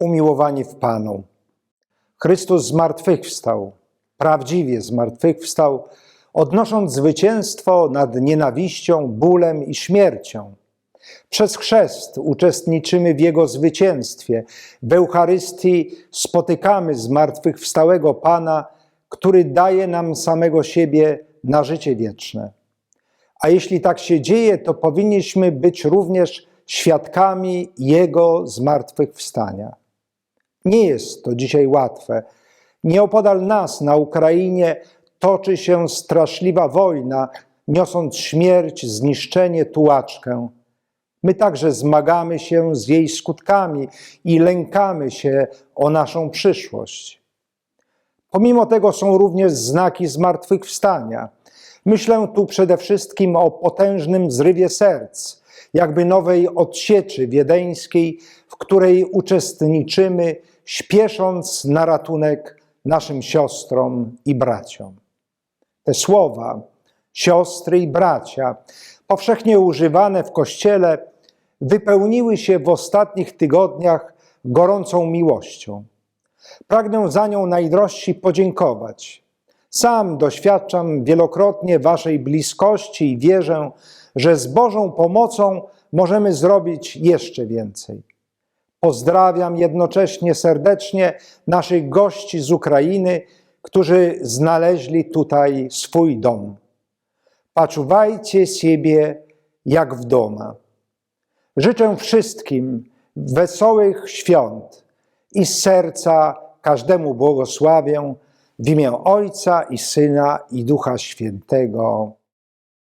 Umiłowani w Panu. Chrystus zmartwychwstał, prawdziwie zmartwychwstał, odnosząc zwycięstwo nad nienawiścią, bólem i śmiercią. Przez chrzest uczestniczymy w Jego zwycięstwie. W Eucharystii spotykamy zmartwychwstałego Pana, który daje nam samego siebie na życie wieczne. A jeśli tak się dzieje, to powinniśmy być również świadkami Jego zmartwychwstania. Nie jest to dzisiaj łatwe. Nieopodal nas na Ukrainie toczy się straszliwa wojna, niosąc śmierć, zniszczenie, tułaczkę. My także zmagamy się z jej skutkami i lękamy się o naszą przyszłość. Pomimo tego są również znaki zmartwychwstania. Myślę tu przede wszystkim o potężnym zrywie serc, jakby nowej odsieczy wiedeńskiej, w której uczestniczymy, śpiesząc na ratunek naszym siostrom i braciom. Te słowa, siostry i bracia, powszechnie używane w Kościele, wypełniły się w ostatnich tygodniach gorącą miłością. Pragnę za nią najdrożsi podziękować. Sam doświadczam wielokrotnie Waszej bliskości i wierzę, że z Bożą pomocą możemy zrobić jeszcze więcej. Pozdrawiam jednocześnie serdecznie naszych gości z Ukrainy, którzy znaleźli tutaj swój dom. Paczuwajcie siebie jak w doma. Życzę wszystkim wesołych świąt i z serca każdemu błogosławię w imię Ojca i Syna i Ducha Świętego.